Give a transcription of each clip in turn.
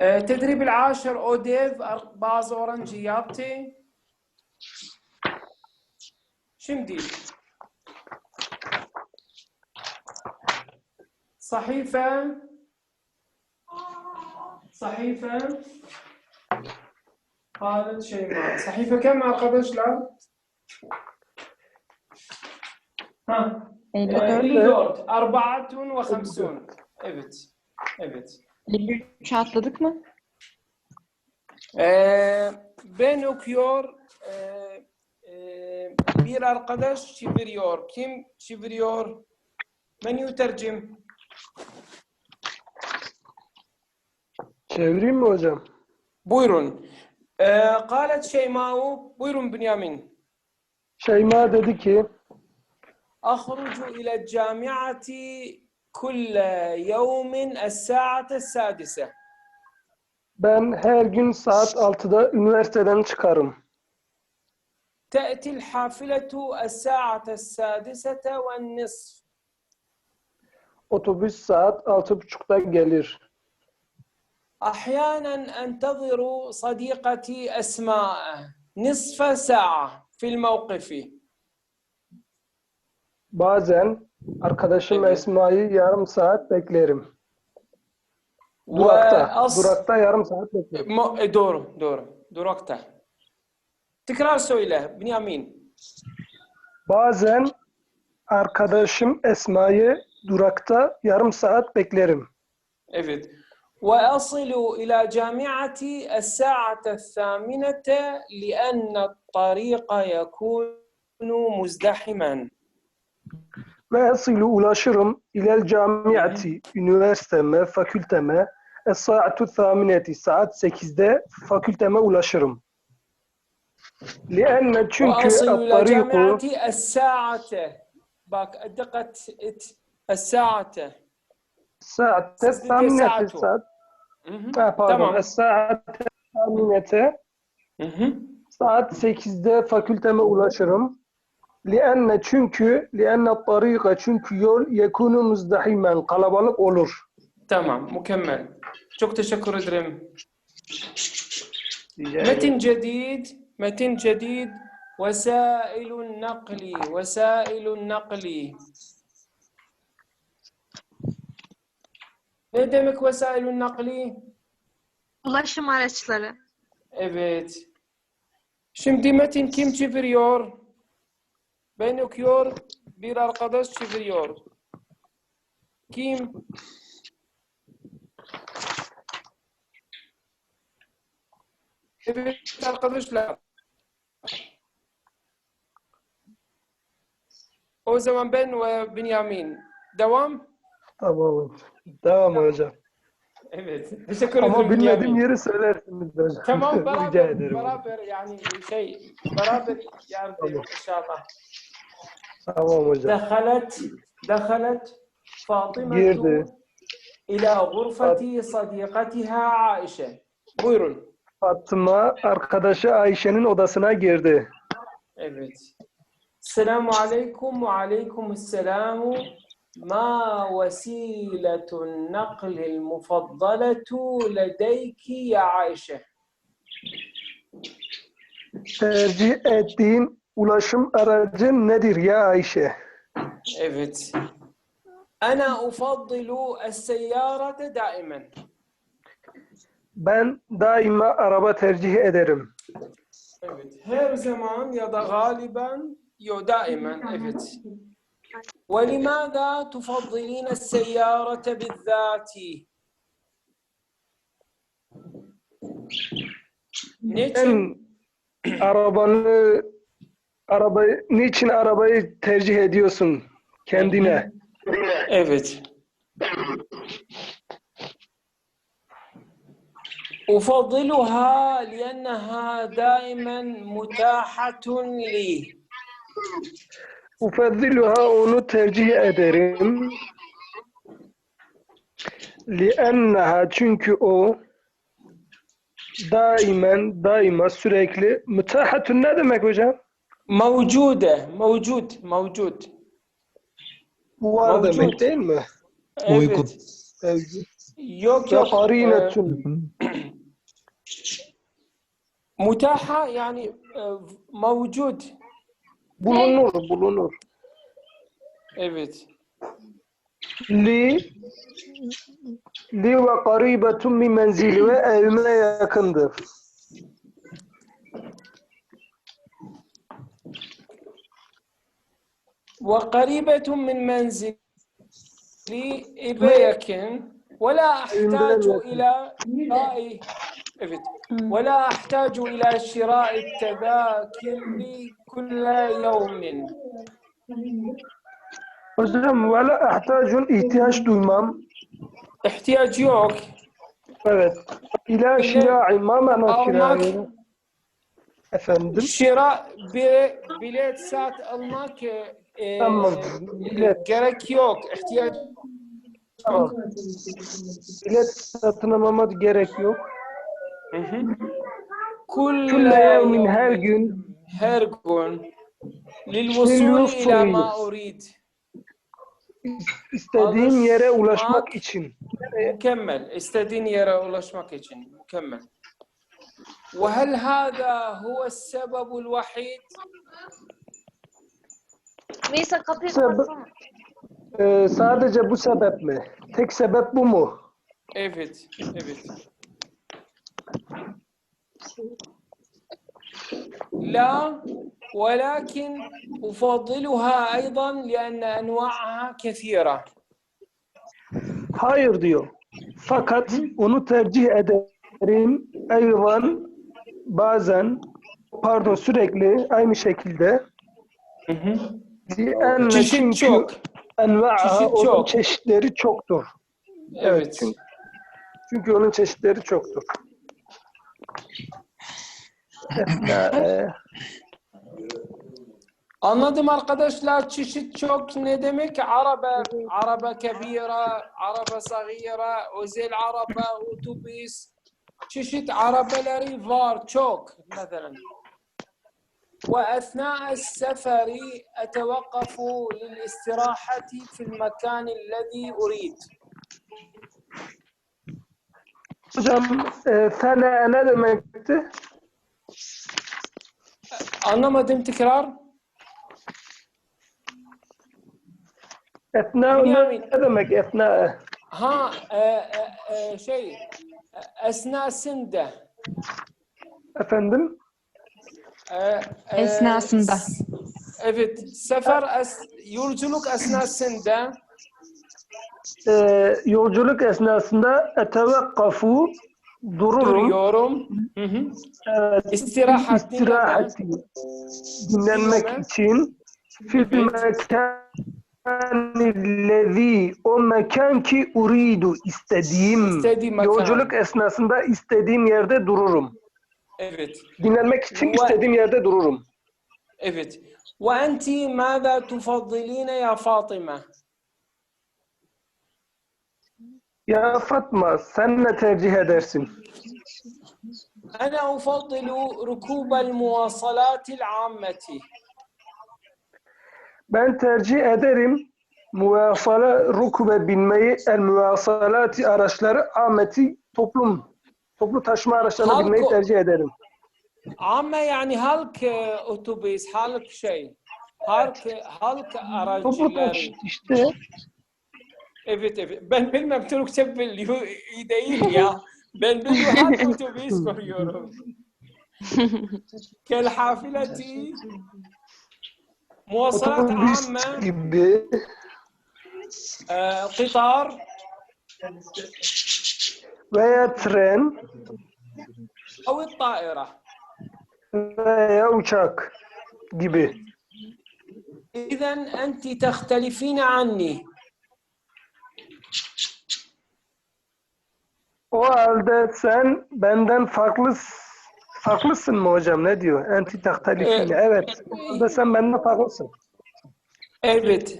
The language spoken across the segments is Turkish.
تدريب العاشر أوديف ارباز أورنجي يابتي. شمدي صحيفة. صحيفة. خالد شيماء صحيفة كم أقدش لها؟ ها. اللي 54 ابت ابت Hani 53'e atladık mı? Ee, ben okuyor. E, e, bir arkadaş çeviriyor. Kim çeviriyor? Ben yütercim. Çevireyim mi hocam? Buyurun. Ee, Kalet Şeyma'u. Buyurun Bünyamin. Şeyma dedi ki Ahrucu ile camiati كل يوم الساعة السادسة. ben her gün saat 6'da üniversiteden çıkarım. تأتي الحافلة الساعة السادسة والنصف. Otobüs saat 6.30'da gelir. أحيانا أنتظر صديقتي أسماء نصف ساعة في الموقف Bazen arkadaşım Evet. Esma'yı yarım saat beklerim. Durakta. وأص- Durakta yarım saat beklerim. Mo- e, doğru, doğru. Durakta. Tekrar söyle, Bünyamin. Bazen arkadaşım Esma'yı durakta yarım saat beklerim. Evet. وأصل إلى جامعتي الساعة الثامنة لأن الطريق يكون مزدحما. Ve asilu ulaşırım ilel camiati üniversiteme, fakülteme es-saatu thamineti saat 8'de fakülteme ulaşırım. لأن çünkü وأصل إلى الطريق جامعتي الساعة باك دقة الساعة saatte Sizde thamineti saatu. saat Mhm. ha, pardon Tamam. es-saate thaminete Mhm. saat 8'de fakülteme ulaşırım. لأن çünkü لأن الطريق çünkü yol yekunu muzdahimen kalabalık olur. Tamam, mükemmel. Çok teşekkür ederim. Rica ederim. متن جديد متن جديد وسائل النقل وسائل النقل Ne demek vesailun nakli? Ulaşım araçları. Evet. Şimdi metin kim çeviriyor? Ben okuyor, bir arkadaş çeviriyor. Kim? Evet arkadaşlar. O zaman ben ve Bünyamin. Devam? Tamam. Devam hocam. Evet. Teşekkür Ama ederim bilmediğim Bünyamin. yeri söylersiniz hocam. Tamam Rica beraber ederim. beraber yani şey beraber yardım inşallah. Tamam hocam. دخلت دخلت فاطمة Girdi. إلى غرفة صديقتها عائشة. Buyurun. Fatıma arkadaşı Ayşe'nin odasına girdi. Evet. Selamu aleyküm ve aleyküm selamu. ما وسيلة النقل المفضلة لديك يا عائشة؟ Tercih ettiğin ulaşım aracı nedir ya Ayşe? Evet. أنا أفضل السيارة دائما. Ben daima araba tercih ederim. Evet. Her zaman ya da galiben yo daimen evet. ولماذا تفضلين السيارة بالذات؟ Niçin? Sen arabanı arabayı niçin arabayı tercih ediyorsun kendine? Evet. أفضلها لأنها دائما متاحة لي. Ufaddiluha onu tercih ederim. Lienneha çünkü o daimen daima sürekli mütehatun ne demek hocam? Mevcude, mevcut, mevcut. Var mevcut. demek değil mi? Evet. Uyku. Mevcut. Yok yok. Karinetun. Ee, Mutaha yani e, mevcut. Bulunur, bulunur. Evet. Li li ve karibetun min menzili ve evime yakındır. وقريبة من منزل إبيكن ولا أحتاج إلى ولا أحتاج إلى شراء التذاكر كل يوم. أزلم ولا أحتاج الإحتياج دوما احتياج يوك. إلى شراء ما معنى شراء أفندم. شراء بليت سات الماك e, Tamam, e, bilet. gerek yok ihtiyaç Tamam. Bilet satın almama gerek yok. كل Külle yevmin يوم her gün her gün للوصول للوصول. إلى ما أريد istediğim yere ulaşmak Alışmak. için. مكمل استدين يرى ulaşmak için مكمل وهل هذا هو السبب الوحيد Neyse kapıyı Sebep- kapatsana. Ee, sadece bu sebep mi? Tek sebep bu mu? evet evet لا ولكن أفضلها أيضا لأن أنواعها كثيرة Hayır diyor. Fakat onu tercih ederim. Eyvan bazen pardon sürekli aynı şekilde Lianne çeşit çünkü çok enva'aha Çeşit onun çok. çeşitleri çoktur. evet çünkü, çünkü onun çeşitleri çoktur. Ee, Anladım arkadaşlar çeşit çok ne demek? Araba, araba kebira, araba sagira, özel araba, otobüs. Çeşit arabaları var çok mesela. وأثناء السفر أتوقف للاستراحة في المكان الذي أريد. hocam e, fene ne demekti? Anlamadım tekrar. Etna ne demek etna? Ha e, e, e, şey esnasında. Efendim? Ee, e, Esnasında. Evet, sefer es, yolculuk esnasında Ee, yolculuk esnasında etevekkafu dururum. duruyorum. Hı hı. Evet, İstirahat, dinlenmek Dinleme. için fil mekanillezi o mekan ki uridu istediğim İstediğim mekan. yolculuk esnasında istediğim yerde dururum. Evet. Dinlenmek için istediğim yerde dururum. Evet. Ve enti mâzâ tufaddilîne ya Fatıma? Ya Fatma sen ne tercih edersin? Ana ufaddilu rukubel muasalatil ammeti. Ben tercih ederim muvasala rukube binmeyi el muvasalati araçları ammeti toplum toplu taşıma araçlarına Halk binmeyi o- tercih ederim. عامة يعني halk e, otobüs, halk şey, halk halk Toplu araçları. taşıt işte Evet evet. Ben bilmem Türkçe biliyor iyi değil ya. Ben biliyorum halk otobüs koruyorum. Kelhafileti مواصلات otobüs عامة gibi آه، قطار veya tren veya uçak gibi. İzen enti tehtelifine anni. O halde sen benden farklı farklısın mı hocam? Ne diyor? Enti tehtelifine. E, evet. O sen benden farklısın. Evet.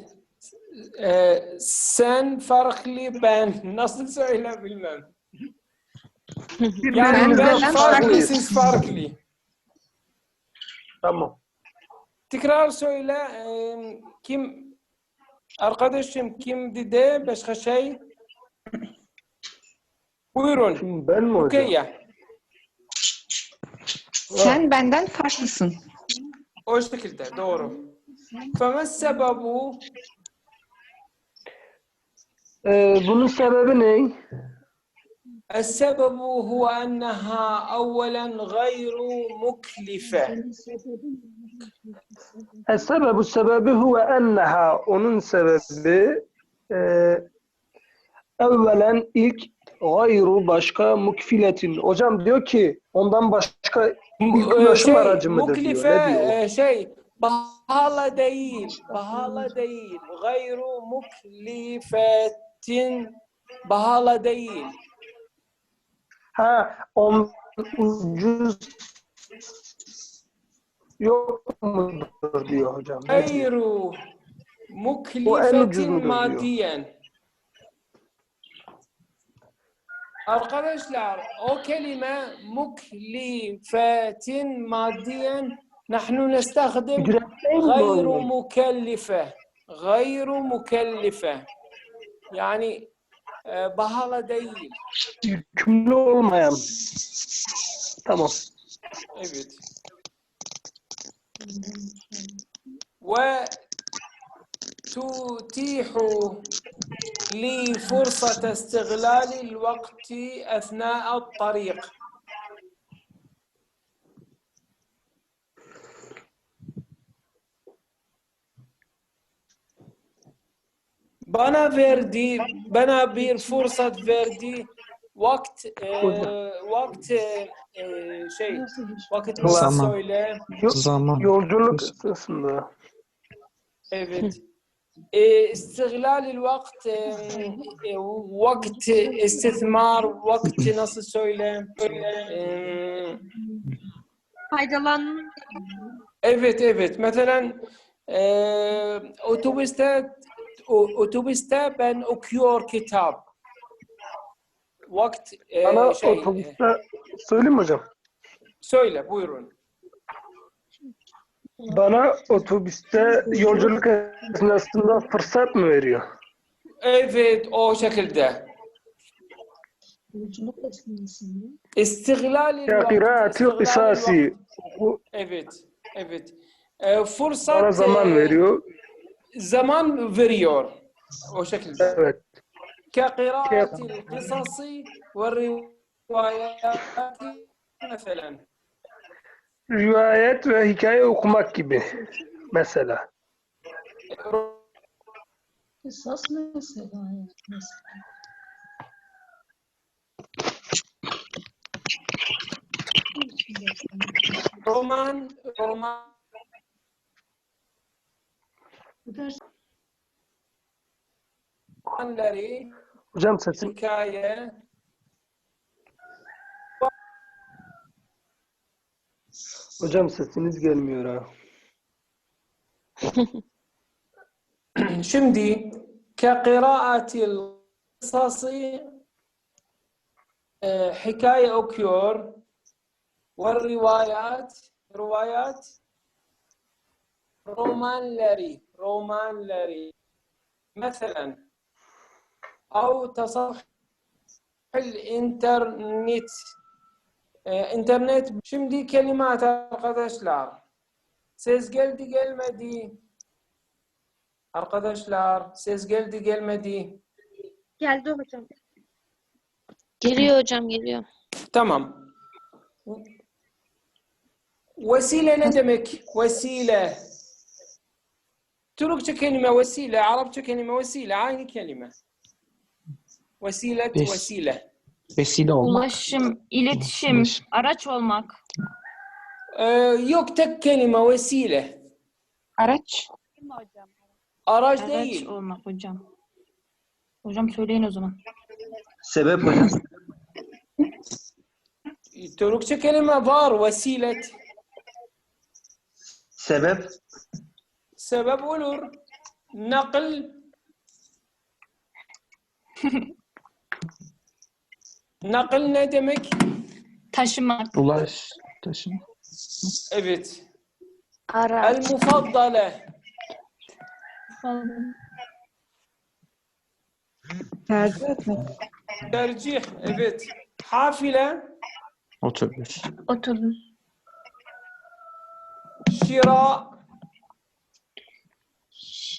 Ee, sen farklı ben. Nasıl söyle. Birbirimizden yani ben farklıyız. Siz farklı. Tamam. Tekrar söyle e, kim arkadaşım kim dedi başka şey? Buyurun. Şimdi ben mi? Okay ya. Sen benden farklısın. O şekilde doğru. Fama sebebu? Ee, bunun sebebi ne? السبب هو أنها أولا غير مكلفة Es-sebebu sebebi huve enneha. Onun sebebi e, evvelen ilk gayru başka mukfiletin. Hocam diyor ki ondan başka ilk ulaşım şey, aracı mıdır diyor. muklife Ne diyor? e, şey pahalı değil pahalı değil gayru muklifetin pahalı değil Ha, on ucuz yok mudur diyor hocam. Hayru muklifetin madiyen. Diyor. Arkadaşlar o kelime muklifetin madiyen nahnu nestahdim şey gayru mukellife gayru mukellife yani pahalı değil. Yükümlü olmayan. Tamam. Evet. Ve تتيح لي فرصة استغلال الوقت أثناء الطريق bana verdi, bana bir fırsat verdi. Vakt, e, vakt e, e, şey, vakit nasıl Zaman. söyle? Yo- Zaman. Yolculuk sırasında. Evet. E, استغلال الوقت e, e, vakt istismar vakti nasıl söyle? E, Faydalan. Evet evet. Mesela e, otobüste o- otobüste ben okuyor kitap. Vakt e, Bana şey e, otobüste söyleyeyim mi hocam? söyle buyurun. Bana otobüste yolculuk esnasında fırsat mı veriyor? Evet o şekilde. İstiglal Ya kıraati kısasi. Bu Evet. Evet. E, fırsat bana zaman e, veriyor. زمان فيريور وشكل كقراءة القصص والروايات مثلا. روايات وحكاية وقمك به مثلا قصص مثلا. رومان رومان. Anları Hocam sesim. Hikaye. Hocam sesiniz gelmiyor ha. Şimdi كقراءة القصص hikaye okuyor ve rivayet rivayet romanları رومان لاري مثلا أو تصفح الإنترنت. آه، إنترنت شم دي كلمات أرقدش لار. سيز قل دي قل دي أرقدش لار. سيز قل دي قل دي geldi hocam جليو جم جليو. تمام. وسيلة ندمك. وسيلة. Türkçe kelime vesile Arapça kelime vesile aynı kelime vesilet Beş. vesile Vesile olmak. Ulaşım, iletişim, Ulaşım. araç olmak. Ee, yok tek kelime vesile Araç. araç Araç değil olmak hocam. Hocam söyleyin o zaman. Sebep hocam. Türkçe kelime var vesilet Sebep. Sebep olur nakl nakl ne demek Taşımak. Ulaş. Taşıma. evet Araç. el mufaddale. Tercih etmek. Tercih. Evet. Hafile. Otobüs. Otobüs. Şira.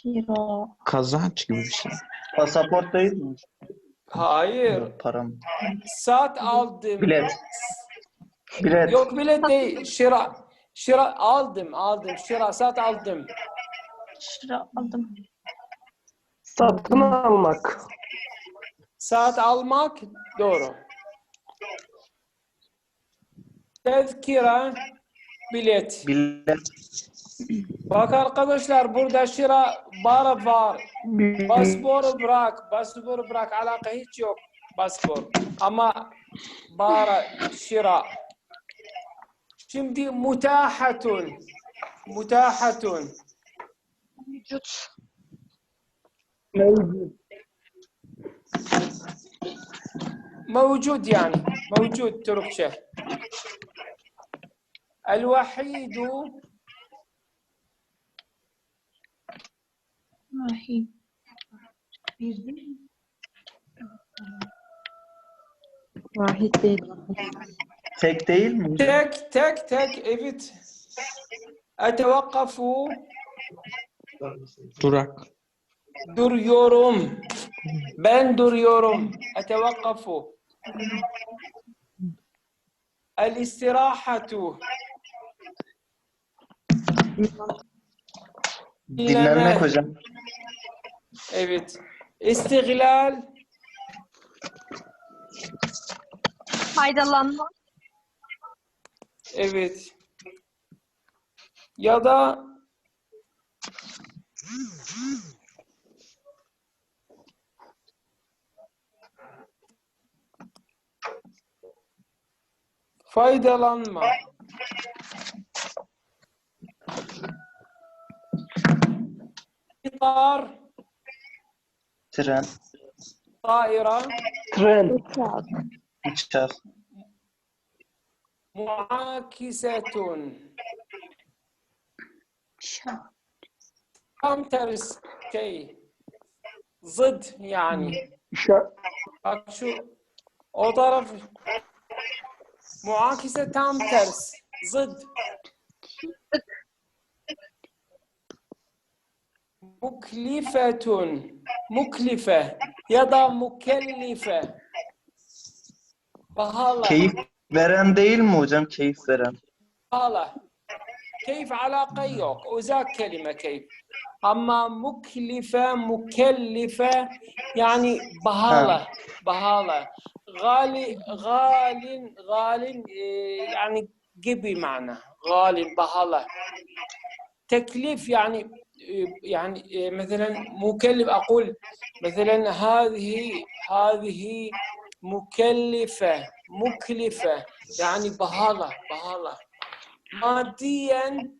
Şira. Kazanç gibi bir şey. Pasaport değil mi? Hayır. Param. Saat aldım. Bilet. Bilet. Yok bilet değil. Şira. Şira aldım. Aldım. Şira saat aldım. Şira aldım. Satın almak. Saat almak doğru. Tezkira bilet. Bilet. Bak arkadaşlar burada şira bara var. Bir, Paspor bırak. Paspor bırak. Alaka hiç yok. Paspor. Ama bara şira. Şimdi mutahatun. Mutahatun. Vücut. mevcut. موجود يعني موجود تركشة الوحيد الرحيم واحد تيل تك تك تك إيفت أتوقف. دراك دريورم بن دريورم أتوقف. الاستراحة. Dinlenmek hocam. evet. İstiglal Faydalanma. evet. Ya da faydalanma Kitar. Tren. Taira. Tren. Uçak. Muakisetun. Tam ters şey. Zıt yani. Şa. Bak şu o taraf muakise tam ters. Zıt. muklifetun, muklife ya da mukellife. Pahalı. Keyif veren değil mi hocam? Keyif veren. Pahalı. Keyif alaka yok. Uzak kelime keyif. Ama muklife, mukellife yani pahalı. Ha. Pahalı. Gali, galin, galin e, yani gibi mana. Galin, pahalı. Teklif yani يعني إيه، مثلا مكلف أقول مثلا هذه هذه مكلفة مكلفة يعني بهالة بهالة. ماديا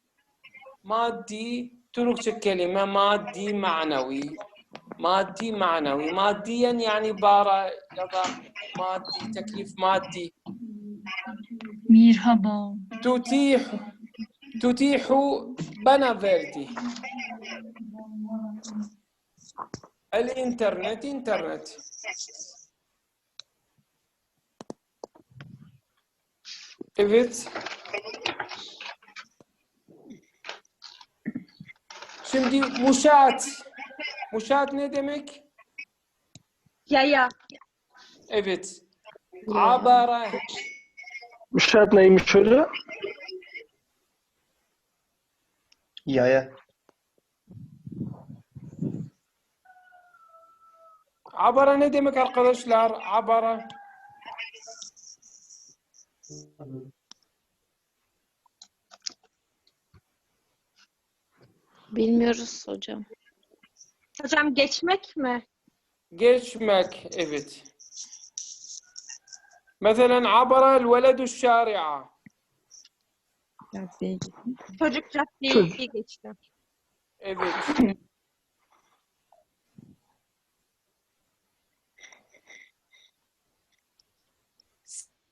مادي تركت كلمة مادي معنوي مادي معنوي. ماديا يعني بارا يضع مادي تكليف مادي. Merhaba. تتيح تتيح بنا فيرتي الإنترنت إنترنت. إيفيت شمدي مشات. مشات ندمك؟ يا يا. إيفيت عبارة. مشات نايم شو Yaya. Abara ne demek arkadaşlar? Abara. Bilmiyoruz hocam. Hocam geçmek mi? Geçmek, evet. Mesela abara el veledü şari'a. Caddeye gittim. Çocuk caddeye Çocuk. geçti. Evet.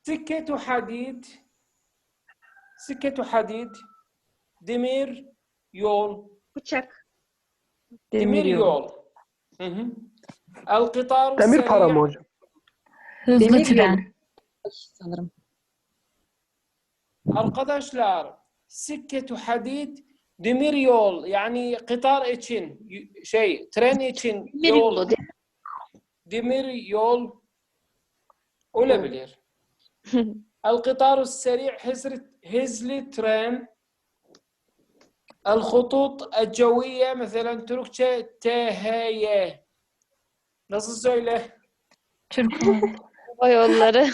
Sikketu hadid Sikketu hadid Demir yol Bıçak. Demir yol Hı hı. El Demir para mı hocam? Hızlı Demir tren. Sanırım. Arkadaşlar sikketu hadid demir yol yani kıtar için şey tren için demir yol. yol demir yol olabilir. el kıtaru seri hizli, hizli tren el hutut ceviye mesela Türkçe THY nasıl söyle? Türk hava yolları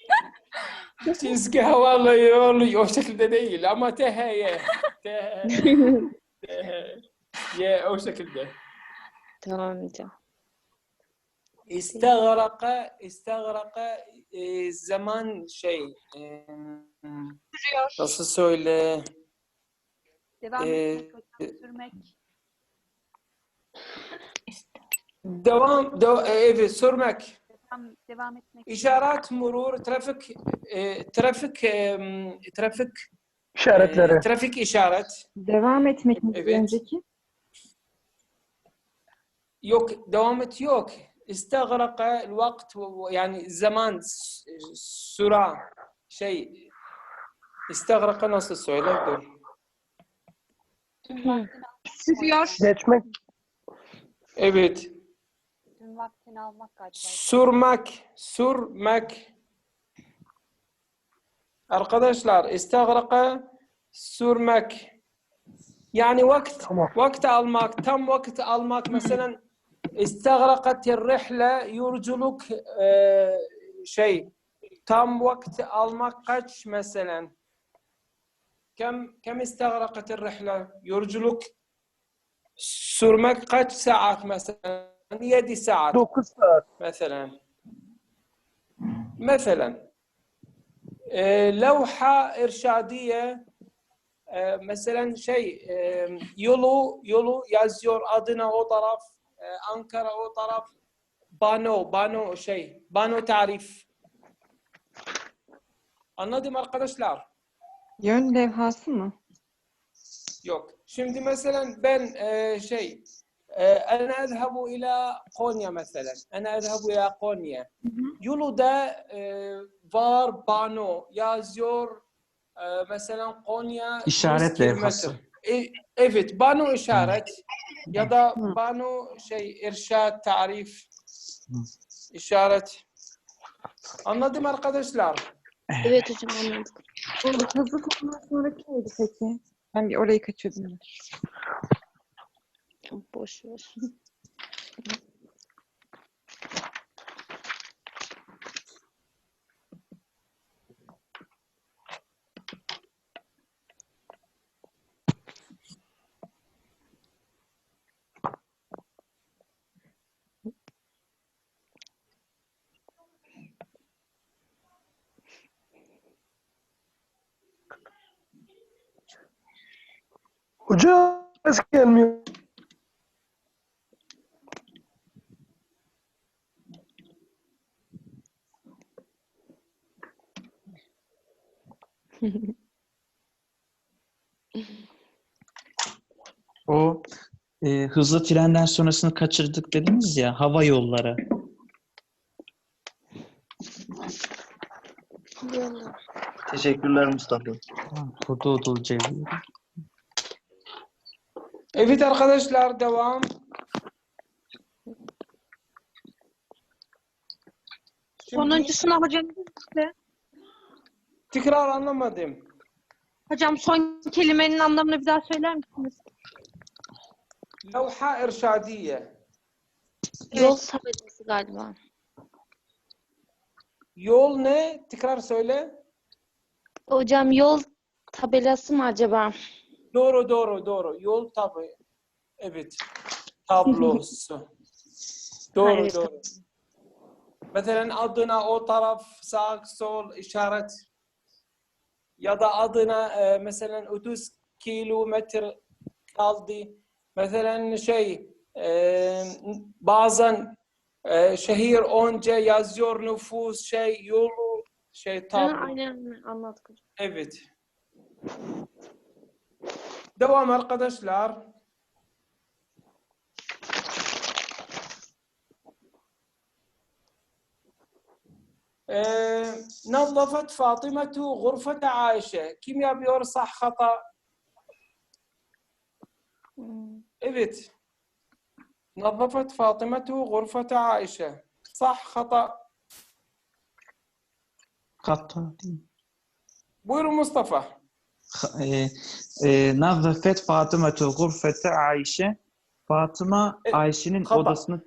Çizgi havalı oluyor. O şekilde değil ama teheye. Teheye. Ye o şekilde. Tamam hocam. İstagraka, istagraka e, zaman şey. E, Nasıl söyle? Devam e. Devam, de, e, evet, sürmek Devam, devam etmek. işaret murur trafik e, trafik e, trafik İşaretleri. e, trafik işaret Devam etmek mi Evet. önceki? yok devam et yok استغرق الوقت يعني zaman s- süre şey استغرق nasıl söyle dur Tüm vaktini, Sürüyor. Geçmek. evet Vaktini almak galiba. Sürmek, sürmek. Arkadaşlar, istagraka sürmek. Yani vakt, tamam. vakt almak, tam vakt almak. Mesela istagrakatir rihle, yurculuk e, şey, tam vakt almak kaç mesela? Kem, kem istagrakatir rihle, yurculuk sürmek kaç saat mesela? 7 saat. 9 saat. Mesela. Mesela. E, levha irşadiye e, mesela şey e, yolu yolu yazıyor adına o taraf e, Ankara o taraf bano bano şey bano tarif anladım arkadaşlar yön levhası mı yok şimdi mesela ben e, şey أنا أذهب إلى قونيا مثلا أنا أذهب إلى قونيا yolu da e, var bano yazıyor e, mesela Konya 100 İşaret kilometre. levhası. E, evet bano işaret ya da Hı. bano şey irşat tarif Hı. işaret anladım arkadaşlar Evet hocam anladık. Bu hızlı toplam sonraki neydi peki? Ben bir orayı kaçırdım. Poxa. O e, hızlı trenden sonrasını kaçırdık dediniz ya hava yolları. Yollar. Teşekkürler Mustafa. Hududul cevri. evet arkadaşlar devam Şimdi Sonuncusuna hocam. Tekrar anlamadım Hocam son kelimenin anlamını bir daha söyler misiniz? levha irşadiye Yol tabelası galiba. yol ne tekrar söyle Hocam yol tabelası mı acaba? Doğru doğru doğru. Yol tabi. Evet. Tablosu. doğru Evet. doğru. Mesela adına o taraf sağ sol işaret ya da adına e, mesela 30 kilometre kaldı. Mesela şey e, bazen e, şehir önce yazıyor nüfus şey yolu şey Ha, tablo. aynen anladık. Evet. Devam arkadaşlar. نظفت فاطمة غرفة عائشة كم yapıyor صح خطأ evet نظفت فاطمة غرفة عائشة صح خطأ Hatta değil mi? buyurun Mustafa Ha- e, e, Nazafet Fatımetu gurfete Ayşe. Fatıma E, Ayşe'nin hata. odasını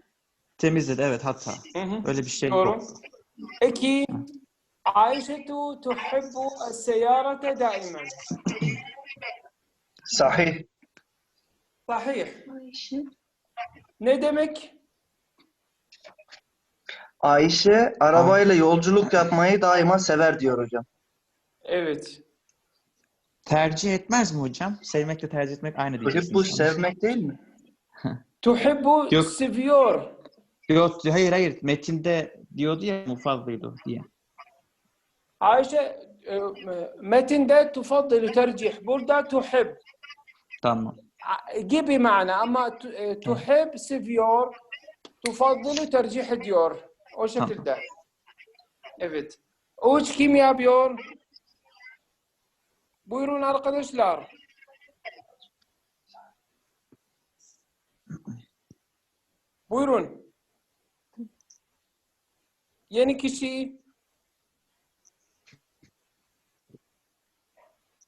temizledi. Evet hatta. Hı hı. Öyle bir şey doğru yok. Peki Ayşetu tuhibbu es-seyarete daimen. Sahih. Sahih. Ne demek? Ayşe arabayla yolculuk yapmayı daima sever diyor hocam. Evet. Tercih etmez mi hocam? Sevmekle tercih etmek aynı diyeceksiniz. Tuhibbu sevmek değil mi? Tuhibbu seviyor. Yok hayır hayır metinde diyordu ya mufaddıydı diye. Ayşe e, metinde tufaddilu tercih burada tuhib. Tamam. gibi mana ama e, tuhib seviyor tufaddilu tercih ediyor. O şekilde. Evet. Uç kim yapıyor? Buyurun arkadaşlar. Buyurun Yeni kişi.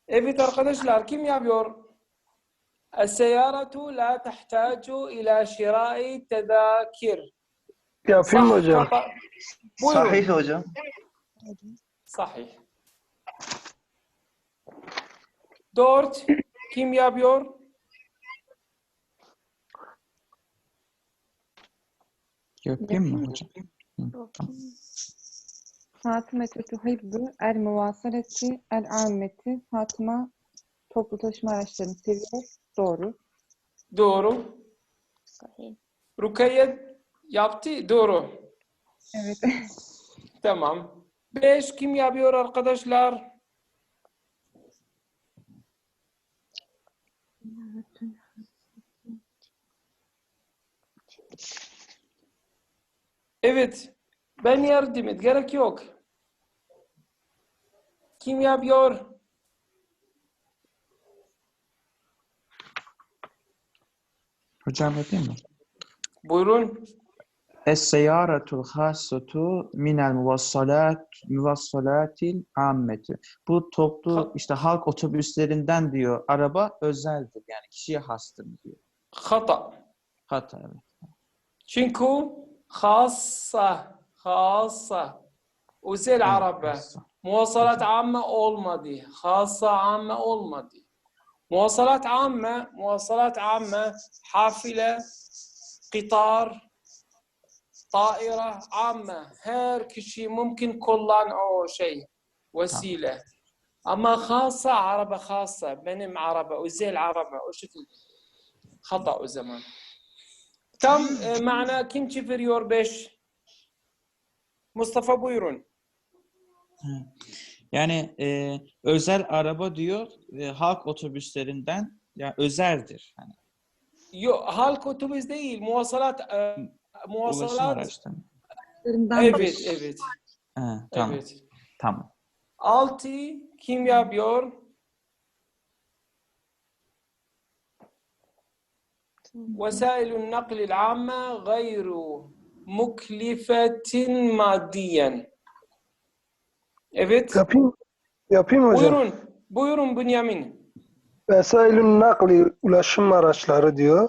Evet arkadaşlar kim yapıyor? Es-seyaratu la tahtacu ila şirai tedakir. Yapayım mı hocam? Buyurun. Sahih hocam. Sahih. Dört. Kim yapıyor? Yapayım mı hocam? Fatıma tuhibbu el muvasaleti el ammeti. Fatıma toplu taşıma araçlarını seviyor. Doğru. Doğru. Rukiye yaptı. Doğru. Evet. Tamam. Beş kim yapıyor arkadaşlar? Evet. Ben yardım et. Gerek yok. Kim yapıyor? Hocam yapayım mı? Buyurun. Es-seyyaretul hassatu minel muvassalat muvassalatil ammeti. Bu toplu işte halk otobüslerinden diyor araba özeldir. Yani kişiye hastır diyor. Hata. Hatta evet. Çünkü خاصة خاصة. Özel إيه، عربة. مواصلات عامة olmadı. خاصة عامة olmadı. مواصلات عامة مواصلات عامة. حافلة قطار طائرة عامة. هر كشي ممكن كلان أو شيء. وسيلة. أما خاصة عربة خاصة. بنم عربة. وزي العربة وشكل خطأ زمان Tam e, mana kim çeviriyor beş? Mustafa buyurun. Yani e, özel araba diyor e, halk otobüslerinden yani özeldir. Hani Yo, halk otobüs değil, muvasalat, e, ulaşım araçları. Evet, evet, Ha, tamam. evet. Tamam. Altı kim yapıyor? وسائل النقل العامة غير مكلفة ماديا. Evet. Yapayım, yapayım mı hocam? Buyurun, buyurun Bünyamin. Vesailün nakli ulaşım araçları diyor.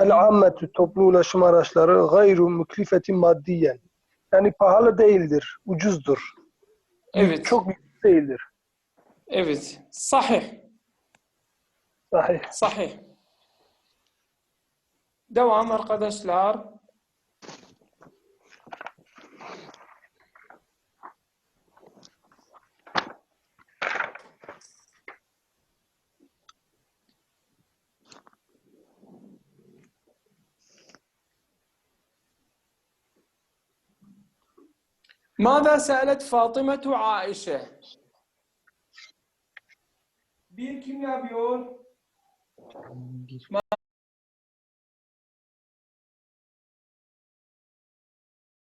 El ammetü toplu ulaşım araçları gayru müklifetin maddiyen. Yani pahalı değildir, ucuzdur. Evet, Çok büyük değildir. evet. Sahih. Sahih. Sahih. Devam arkadaşlar. ماذا سألت فاطمة عائشة؟ Bir kim yapıyor?